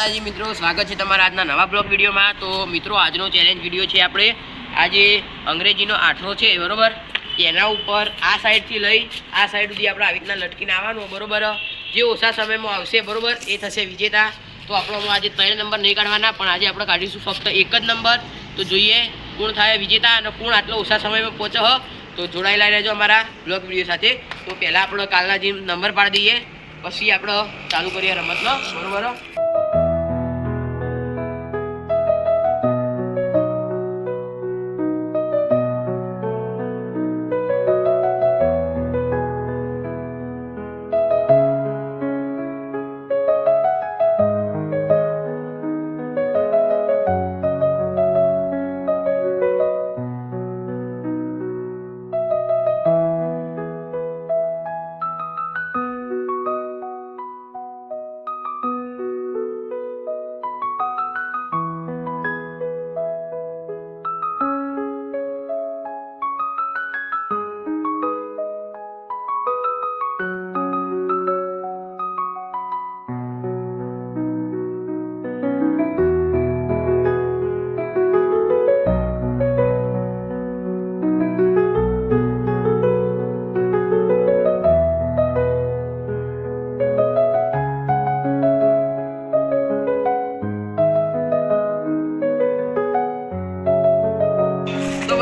માતાજી મિત્રો, સ્વાગત છે તમારા આજના નવા બ્લોગ વિડીયોમાં. તો મિત્રો, આજનો ચેલેન્જ વીડિયો છે આપણે. આજે અંગ્રેજીનો આઠરો છે, બરાબર? એના ઉપર આ સાઈડથી લઈ, આ સાઈડ સુધી આપણે આવી રીતના લટકીને આવવાનું, બરાબર? જે ઓછા સમયમાં આવશે, બરોબર? એ થશે વિજેતા. તો આપણો આજે ત્રણ નંબર નહીં કાઢવાના, પણ આજે આપણે કાઢીશું ફક્ત એક જ નંબર. તો જોઈએ, કોણ થાય વિજેતા અને કોણ આટલો ઓછા સમયમાં પહોંચે તો જોડાયેલા રહેજો અમારા બ્લોગ વીડિયો સાથે. તો પહેલાં આપણે કાલના જે નંબર પાડી દઈએ, પછી આપણે ચાલુ કરીએ રમતનો, બરોબર?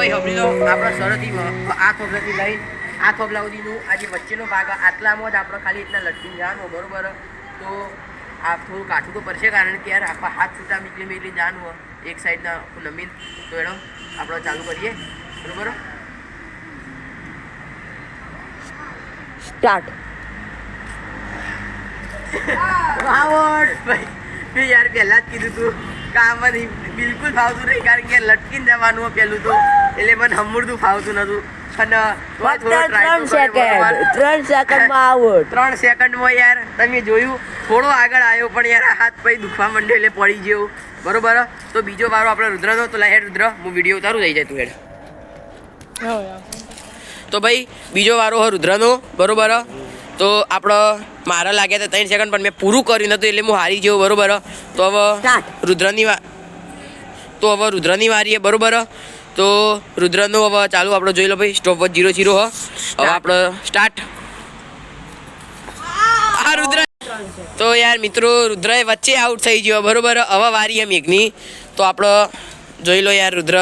ભાઈ હમણી લો આપણા સરહદી આ ખોબલાથી લઈ આ ખોબલા સુધીનું આ જે વચ્ચેનો ભાગ આટલામાં જ આપણે ખાલી એટલા લટકી જવાનું બરોબર? તો આ થોડું કાઠું તો પડશે કારણ કે યાર આખા હાથ છૂટા મીકલી મીકલી હોય એક સાઈડના નમીન તો એનો આપણે ચાલુ કરીએ બરોબર? સ્ટાર્ટ. આવડ ભાઈ મેં યાર પહેલાં જ કીધું તું કામમાં નહીં. બિલકુલ ફાવતું નહીં કારણ કે લટકીને જવાનું પેલું તો. એટલે મને હમુરતું ફાવતું નતું. ત્રણ સેકન્ડ ત્રણ સેકન્ડમાં ત્રણ સેકન્ડમાં યાર તમે જોયું? થોડો આગળ આવ્યો પણ યાર હાથ પૈ દુખવા માંડ્યો એટલે પડી ગયો. બરોબર? તો બીજો વારો આપણે રુદ્રનો તો હેડ રુદ્ર હું વીડિયો ઉતારું થઈ જાય તું હેડ. તો ભાઈ બીજો વારો હો રુદ્રનો બરોબર? તો આપણો મારા લાગ્યા હતા ત્રણ સેકન્ડ પણ મેં પૂરું કર્યું નતું એટલે હું હારી ગયો બરોબર? તો હવે. રુદ્રની વા તો હવે રુદ્રની વારી બરોબર? તો રુદ્રનું હવે ચાલુ આપણે જોઈ લો ભાઈ સ્ટોપ જીરો જીરો હ. હવે આપણે સ્ટાર્ટ આ રુદ્ર તો યાર મિત્રો રુદ્ર વચ્ચે આઉટ થઈ ગયો બરોબર? હવે વારી એમ એકની તો આપણે જોઈ લો યાર રુદ્ર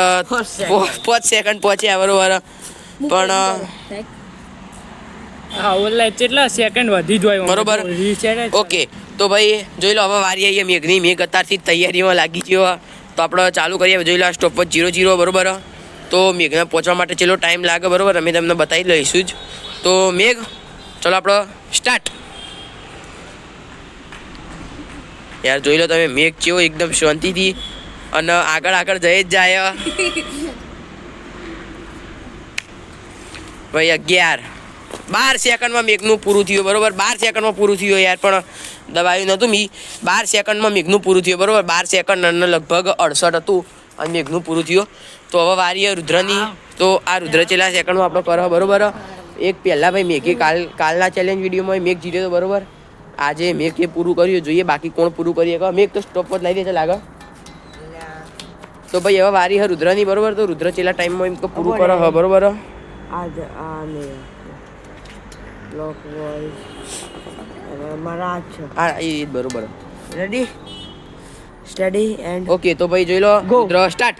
પાંચ સેકન્ડ પહોંચ્યા બરોબર? પણ હા ઓલા કેટલા સેકન્ડ વધી જ બરોબર. ઓકે તો ભાઈ જોઈ લો હવે વારી આવી મેઘની. મેઘ અત્યારથી તૈયારીમાં લાગી ગયો. તો આપણે ચાલુ કરીએ. જોઈ લો સ્ટોપ પર જીરો જીરો બરોબર? તો મેઘને પહોંચવા માટે ચેલો ટાઈમ લાગે, બરોબર? અમે તમને બતાવી લઈશું જ. તો મેઘ, ચલો આપણો સ્ટાર્ટ યાર, જોઈ લો તમે, મેઘ કેવો એકદમ શાંતિથી અને આગળ આગળ જઈ જ જાય. ભાઈ, અગિયાર. બાર સેકન્ડમાં મેઘનું પૂરું થયું, બરોબર? બાર સેકન્ડમાં પૂરું થયું યાર, પણ દબાયું નહોતું. મી બાર સેકન્ડમાં મેઘનું પૂરું થયું બરાબર? બાર સેકન્ડ અને લગભગ અડસઠ હતું અને મેઘનું પૂરું થયું. તો હવે વારી રુદ્રની તો આ રુદ્ર છેલ્લા સેકન્ડમાં આપણો કરો બરાબર? એક પહેલાં ભાઈ મેઘે કાલ કાલના ચેલેન્જ વિડીયોમાં મેઘ જીત્યો તો બરોબર? આજે મેઘ એ પૂરું કર્યું જોઈએ બાકી કોણ પૂરું કરીએ. કે મેઘ તો સ્ટોપ પર લાવી દે છે લાગે? તો ભાઈ હવે વારી હે રુદ્રની બરાબર? તો રુદ્ર છેલ્લા ટાઈમમાં એમ તો પૂરું કરો હ બરોબર? આજ આને બ્લોક વોઇસ આ હા એ બરોબર. રેડી સ્ટડી એન્ડ ઓકે તો ભાઈ જોઈ લો રુદ્ર સ્ટાર્ટ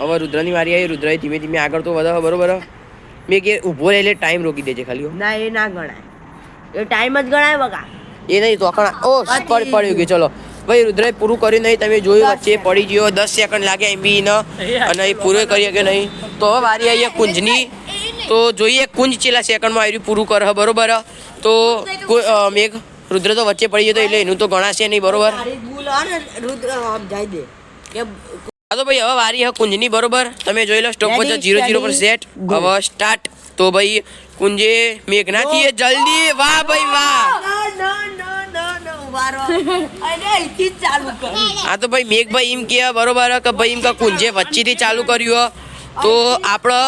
હવે રુદ્રની વારી આવી રુદ્ર ધીમે ધીમે આગળ તો વધારે બરોબર? મેં કે ઊભો રહે એટલે ટાઈમ રોકી દેજે ખાલી ના એ ના ગણાય. એ ટાઈમ જ ગણાય બગા એ નહીં તો આખા ઓ પડ પડ્યું કે ચલો. ભાઈ રુદ્રએ પૂરું કર્યું નહીં તમે જોયું વચ્ચે પડી ગયો દસ સેકન્ડ લાગે એમ બી ન અને એ પૂરું કરીએ કે નહીં? તો વારી આવી કુંજની. તો જોઈએ કુંજ ચેલા સેકન્ડમાં આવ્યું પૂરું કરે બરોબર? તો મેઘ રુદ્ર તો વચ્ચે પડી ગયો તો એટલે એનું તો ગણાશે નહીં બરોબર? હા તો ભાઈ હવે વારી હે કુંજની બરોબર? તમે જોઈ લો સ્ટોપ પર જીરો જીરો પર સેટ. હવે સ્ટાર્ટ તો ભાઈ કુંજે મેઘનાથી એ જલ્દી. વાહ ભાઈ વાહ. હા તો ભાઈ મેઘભાઈ એમ કે બરોબર કે ભાઈ એમ કે કુંજે વચ્ચેથી ચાલુ કર્યું. તો આપણે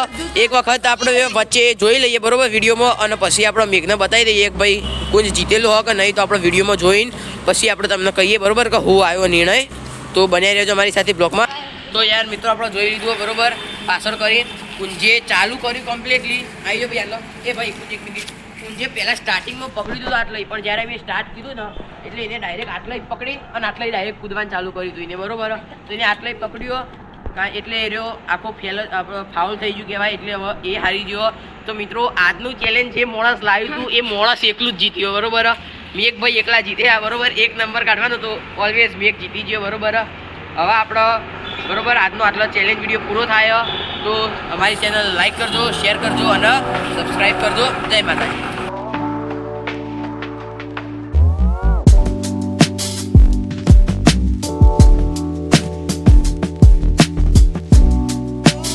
એક વખત આપણે વચ્ચે જોઈ લઈએ, બરોબર, વિડીયોમાં, અને પછી આપણે મેઘને બતાવી દઈએ કે ભાઈ, કોઈ જીતેલું હોય કે નહીં, તો આપણે વિડીયોમાં જોઈને પછી આપણે તમને કહીએ, બરોબર, કે હું આવ્યો નિર્ણય. તો બન્યા રહેજો અમારી સાથે બ્લોગમાં. તો યાર, મિત્રો, આપણે જોઈ લીધું બરોબર, પાછળ કરી. કુંજે ચાલુ કર્યું કમ્પ્લીટલી આવી જો ભાઈ એ ભાઈ, કુંજ, એક મિનિટ. કુંજે પહેલાં સ્ટાર્ટિંગમાં પકડી દીધું આટલે પણ જ્યારે મેં સ્ટાર્ટ કીધું ને, એટલે એને ડાયરેક્ટ આટલે પકડી અને આટલે ડાયરેક્ટ કૂદવાનું ચાલુ કરી દીધું એને, બરોબર. તો એને આટલે પકડ્યો. કા એટલે એ રહ્યો, આખો ફેલ ફાઉલ થઈ ગયું કહેવાય, એટલે હવે એ હારી ગયો. તો મિત્રો, આજનું ચેલેન્જ જે મોણસ લાવ્યું હતું, એ મોણસ એકલું જ જીત્યો, બરોબર? મેઘભાઈ એકલા જીત્યા, બરોબર? એક નંબર કાઢવાનો તો ઓલવેઝ મેઘ જીતી ગયો, બરોબર? હવે આપણો, બરોબર? આજનો આટલો ચેલેન્જ વીડિયો પૂરો થાય. તો અમારી ચેનલ લાઈક કરજો શેર કરજો અને સબસ્ક્રાઈબ કરજો. જય માતાજી.